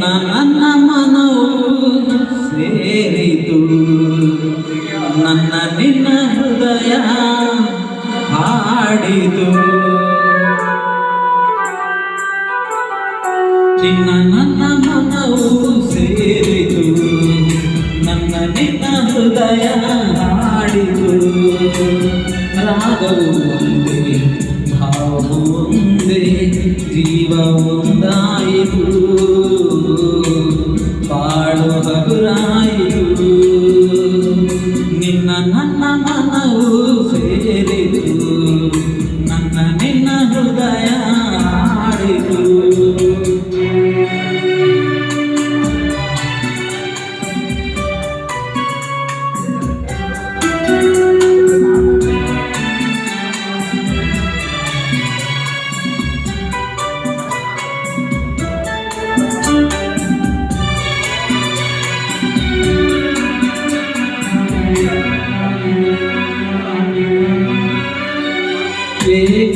ನನ್ನ ಮನವು ಸೇರಿತು. ನನ್ನ ನಿನ್ನ ಹೃದಯ ಹಾಡಿತು. ನಿನ್ನ ನನ್ನ ಮನವು ಸೇರಿತು. ನನ್ನ ನಿನ್ನ ಹೃದಯ ಹಾಡಿತು. ರಾಗವು ಒಂದೇ, ಭಾವವು ಒಂದೇ, ಜೀವ ಒಂದಾಯಿತು. আমার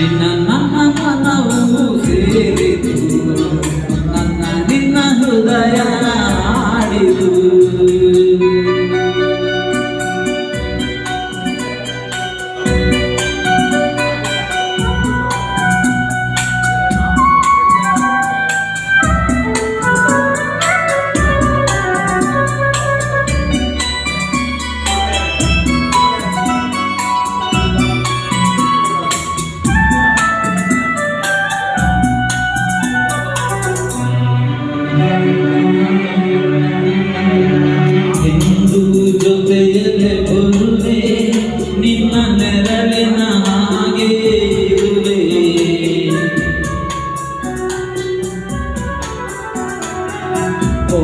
ನಿನ್ನ ನನ್ನ ಮನವು ಸೇರಿತು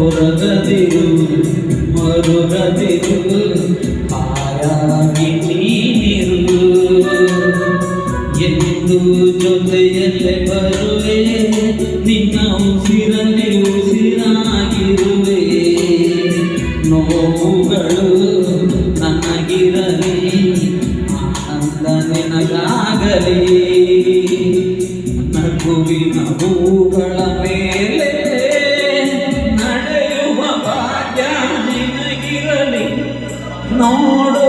ಹೊರಗದಿರು ಮರುಗದಿರು ಹಾಯಾಗಿ ನೀನಿರು ಎಂದು ಜೊತೆಯಲ್ಲೇ ಬರುವೆ ನಿನ್ನ ಉಸಿರಲ್ಲಿ ಉಸಿರಾಗಿರುವೆ ನೋವುಗಳು ನನಗಿರಲಿ ಆನಂದ ನಿನಗಾಗಲಿ ನೋಡು